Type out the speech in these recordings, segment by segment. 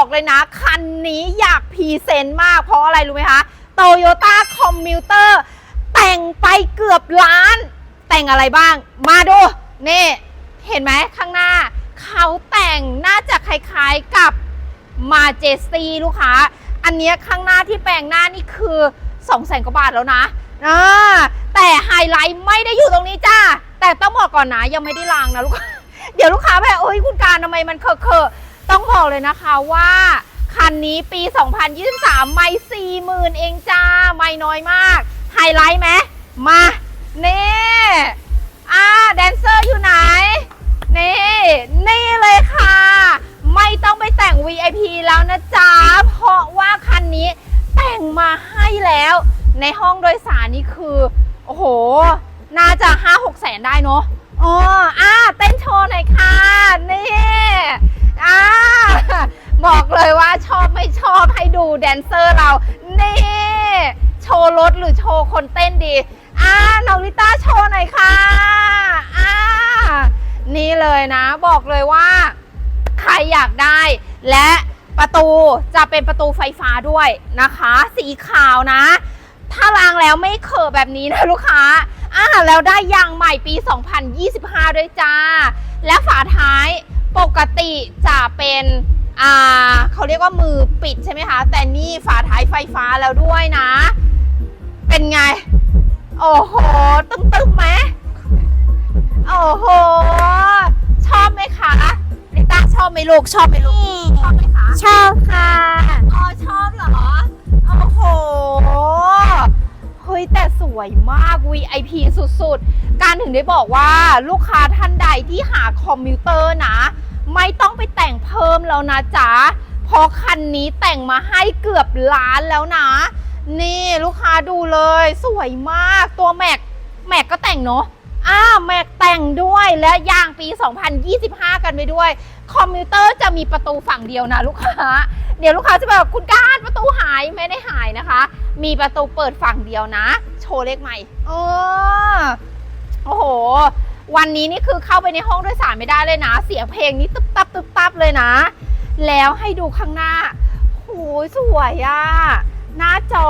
บอกเลยนะ คันนี้อยากพรีเซนต์มากเพราะอะไรรู้ไหมคะโตโยต้าคอมมิวเตอร์แต่งไปเกือบล้าน แต่งอะไรบ้าง มาดู นี่ เห็นไหมข้างหน้า เขาแต่งน่าจะคล้ายๆกับมาเจสตีลูกค้า อันนี้ข้างหน้าที่แปลงหน้านี่คือ2องแสนกว่าบาทแล้วนะอ่าแต่ไฮไลท์ไม่ได้อยู่ตรงนี้จ้า แต่ต้องบอกก่อนนะยังไม่ได้ล้างนะลูก เดี๋ยวลูกค้าแบบเอ้ยคุณการทำไมมันเคอะเคอะ ต้องบอกเลยนะคะว่า คันนี้ปี 2023 ไม่40,000เองจ้า ไม่น้อยมาก ไฮไลท์ไหมมานี่อ่าแดนเซอร์อยู่ไหน นี่ นี่เลยค่ะ ไม่ต้องไปแต่ง VIP แล้วนะจ๊ะ เพราะว่าคันนี้แต่งมาให้แล้ว ในห้องโดยสารนี่คือ โอ้โห น่าจะ 5-6แสนได้เนาะอ๋ออ่าเต้นโชว์หน่อยค่ะ นี่อ่า บอกเลยว่าชอบไม่ชอบให้ดูแดนเซอร์เรา นี่ โชว์รถหรือโชว์คนเต้นดี อ่าน้องลิต้าโชว์หน่อยค่ะ อ่า นี่เลยนะ บอกเลยว่า ใครอยากได้ และประตูจะเป็นประตูไฟฟ้าด้วยนะคะ สีขาวนะ ถ้ารางแล้วไม่เขอะแบบนี้นะลูกค้าอ่าแล้วได้ยางใหม่ปี 2025 ด้วยจ้า และฝาท้ายปกติจะเป็น อ่าเขาเรียกว่ามือปิดใช่ไหมคะ แต่นี่ฝาท้ายไฟฟ้าแล้วด้วยนะ เป็นไง โอ้โห ตึ้งตึ้งๆไหมโอ้โห ชอบไหมคะลิต้าชอบไหมลูก ชอบไหมลูก ชอบไหมคะ ชอบค่ะ อ๋อ ชอบเหรอ โอ้โห เฮ้ย แต่สวยมาก VIP สุดๆ การถึงได้บอกว่าลูกค้าท่านใดที่หาคอมพิวเตอร์นะ ไม่ต้องไปแต่งเพิ่มแล้วนะจ๊ะเพราะคันนี้แต่งมาให้เกือบล้านแล้วนะ นี่ลูกค้าดูเลย สวยมากตัวแม็กแม็กก็แต่งเนาะอ่าแม็กแต่งด้วยและยางปี 2025 กันไปด้วย คอมพิวเตอร์จะมีประตูฝั่งเดียวนะลูกค้า เดี๋ยวลูกค้าจะแบบคุณการประตูหายไม่ได้หายนะคะ มีประตูเปิดฝั่งเดียวนะ โชว์เลขใหม่โอ้โอ้โห วันนี้นี่คือเข้าไปในห้องโดยสารไม่ได้เลยนะ เสียงเพลงนี้ตึ๊บตับตึ๊บตับเลยนะ แล้วให้ดูข้างหน้าโหสวยอะหน้าจอ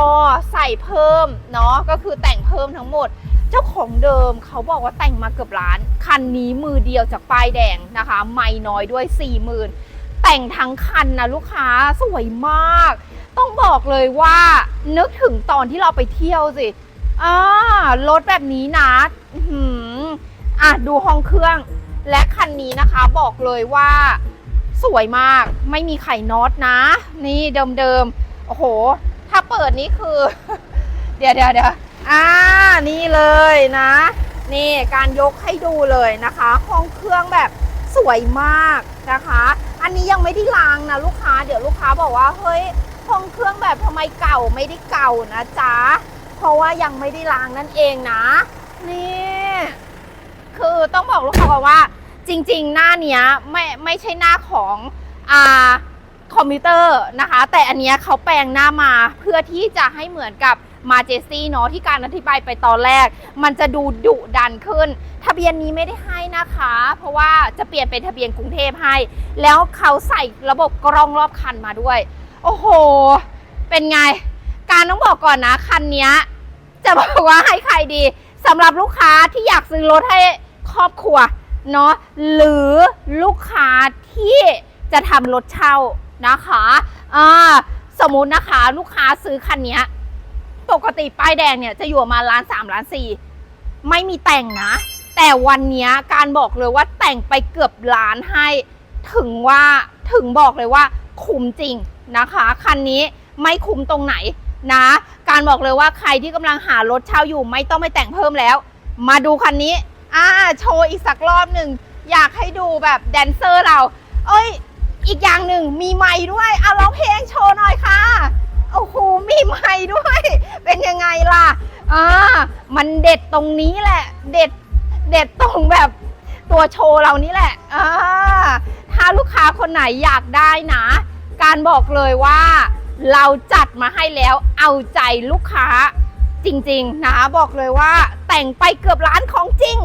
ใส่เพิ่มเนาะก็คือแต่งเพิ่มทั้งหมด เจ้าของเดิมเขาบอกว่าแต่งมาเกือบล้าน คันนี้มือเดียวจากป้ายแดงนะคะ ไม่น้อยด้วย 4 0,000แต่งทั้งคันนะลูกค้าสวยมาก ต้องบอกเลยว่านึกถึงตอนที่เราไปเที่ยวสิอ่ารถแบบนี้นะ อะดูห้องเครื่อง และคันนี้นะคะบอกเลยว่าสวยมากไม่มีไข่น็อตนะ นี่เดิมๆโอ้โห ถ้าเปิดนี่คือ เดี๋ยวเดี๋ยวเดี๋ยวอ่านี่เลยนะ นี่การยกให้ดูเลยนะคะห้องเครื่องแบบสวยมากนะคะ อันนี้ยังไม่ได้ล้างนะลูกค้า เดี๋ยวลูกค้าบอกว่าเฮ้ยห้องเครื่องแบบทำไมเก่าไม่ได้เก่านะจ๊ะเพราะว่ายังไม่ได้ล้างนั่นเองนะ นี่ บอกลูกค้าก่อนว่า จริง ๆ หน้าเนี้ยไม่ไม่ใช่หน้าของอ่าคอมพิวเตอร์นะคะ แต่อันเนี้ยเขาแปลงหน้ามาเพื่อที่จะให้เหมือนกับมาเจซี่เนาะที่การอธิบายไปตอนแรก มันจะดูดุดันขึ้น ทะเบียนนี้ไม่ได้ให้นะคะ เพราะว่าจะเปลี่ยนเป็นทะเบียนกรุงเทพให้ แล้วเขาใส่ระบบกล้องรอบคันมาด้วย โอ้โห เป็นไง การต้องบอกก่อนนะคันเนี้ยจะบอกว่าให้ใครดีสำหรับลูกค้าที่อยากซื้อรถให้ ครอบครัวเนาะหรือลูกค้าที่จะทำรถเช่านะคะอ่าสมมุตินะคะลูกค้าซื้อคันนี้ปกติป้ายแดงเนี่ยจะอยู่มาล้านสามล้านสี่ไม่มีแต่งนะ แต่วันนี้การบอกเลยว่าแต่งไปเกือบล้านให้ ถึงว่าถึงบอกเลยว่าคุ้มจริงนะคะคันนี้ไม่คุ้มตรงไหนนะ การบอกเลยว่าใครที่กำลังหารถเช่าอยู่ไม่ต้องไปแต่งเพิ่มแล้ว มาดูคันนี้ อ่าโชว์อีกสักรอบหนึ่ง อยากให้ดูแบบแดนเซอร์เรา เอ้ย อีกอย่างหนึ่งมีไม้ด้วยเอะร้องเพลงโชว์หน่อยค่ะ โอ้โห มีไม้ด้วย เป็นยังไงล่ะ อ่า มันเด็ดตรงนี้แหละ เด็ด เด็ดตรงแบบตัวโชว์เรานี่แหละ อ่า ถ้าลูกค้าคนไหนอยากได้นะ การบอกเลยว่าเราจัดมาให้แล้วเอาใจลูกค้าจริงๆนะบอกเลยว่า แต่งไปเกือบล้านของจริง